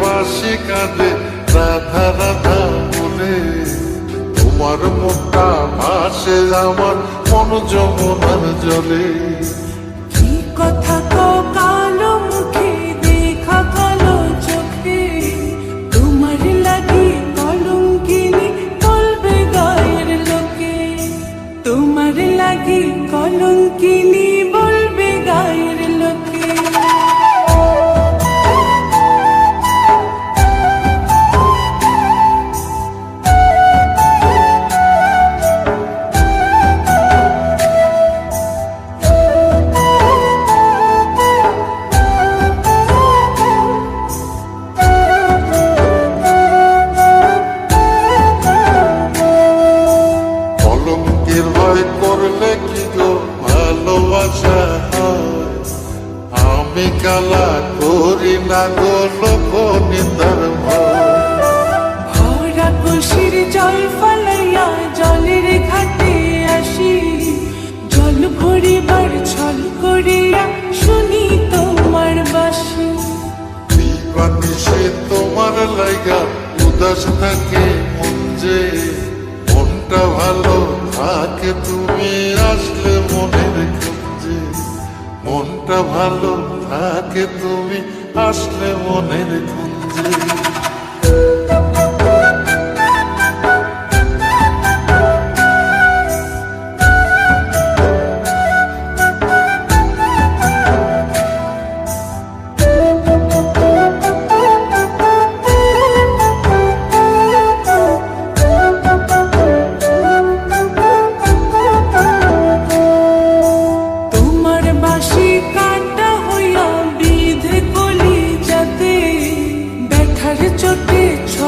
বাসি কাঁদে, রাধা রাধা বলে, তোমার মুখটা ভাসে, আমার মন যমুনার জলে। কি কথা কালো মুখে, দেখা কালো চোখে। তোমার লাগি কলঙ্কিনি বলবে গায়ের লোকে। তোমার লাগি কলঙ্কিনি বলবে গায়ের আমি কালা করি না গো লোক নিন্দার ভয় ভরা কুশির জল ফলাইয়া জলের ঘাটে আসি। জল ভরিবার ছল করিয়া শুনি তোমার বাসি। দিবানি সে তোমার লাইগা উদাস থাকে মন যে। মনটা ভালো থাকে তুমি আসলে মনের খুঁজে মনটা ভালো থাকে তুমি আসলে মনের খুঁজে।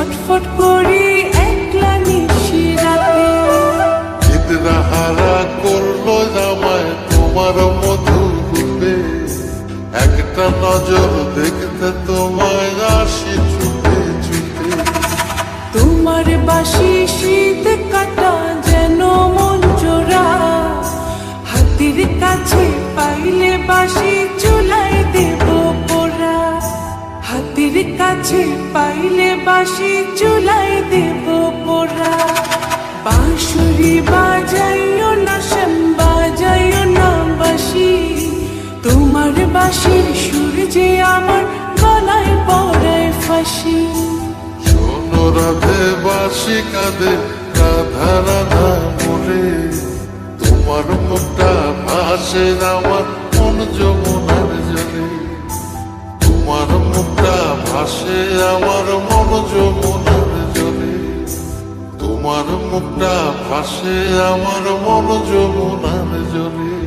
ছটফট করি একলা নিশিরাতে চিত্রা হারা করল জামায় তোমার মধু রূপে। একটা নজর দেখতে তোমায় আসি চুপে চুপে তোমার বাসি শীত কাটা হাতির কাছে পাইলে বাসি চুলাই দেব পোড়া। বাঁশুরি বাজাইও না, শ্যাম বাজাইও না বাসি তোমার বাসির সুর যে আমার গলায় পড়ায় ফাঁসি। শোনো রাধে বাসি কাঁদে, রাধা রাধা তোমার মুখটা ভাসে আমার ভাসে আমার মন যমুনার জলে তোমার মুখটা ভাসে আমার মন যমুনার জলে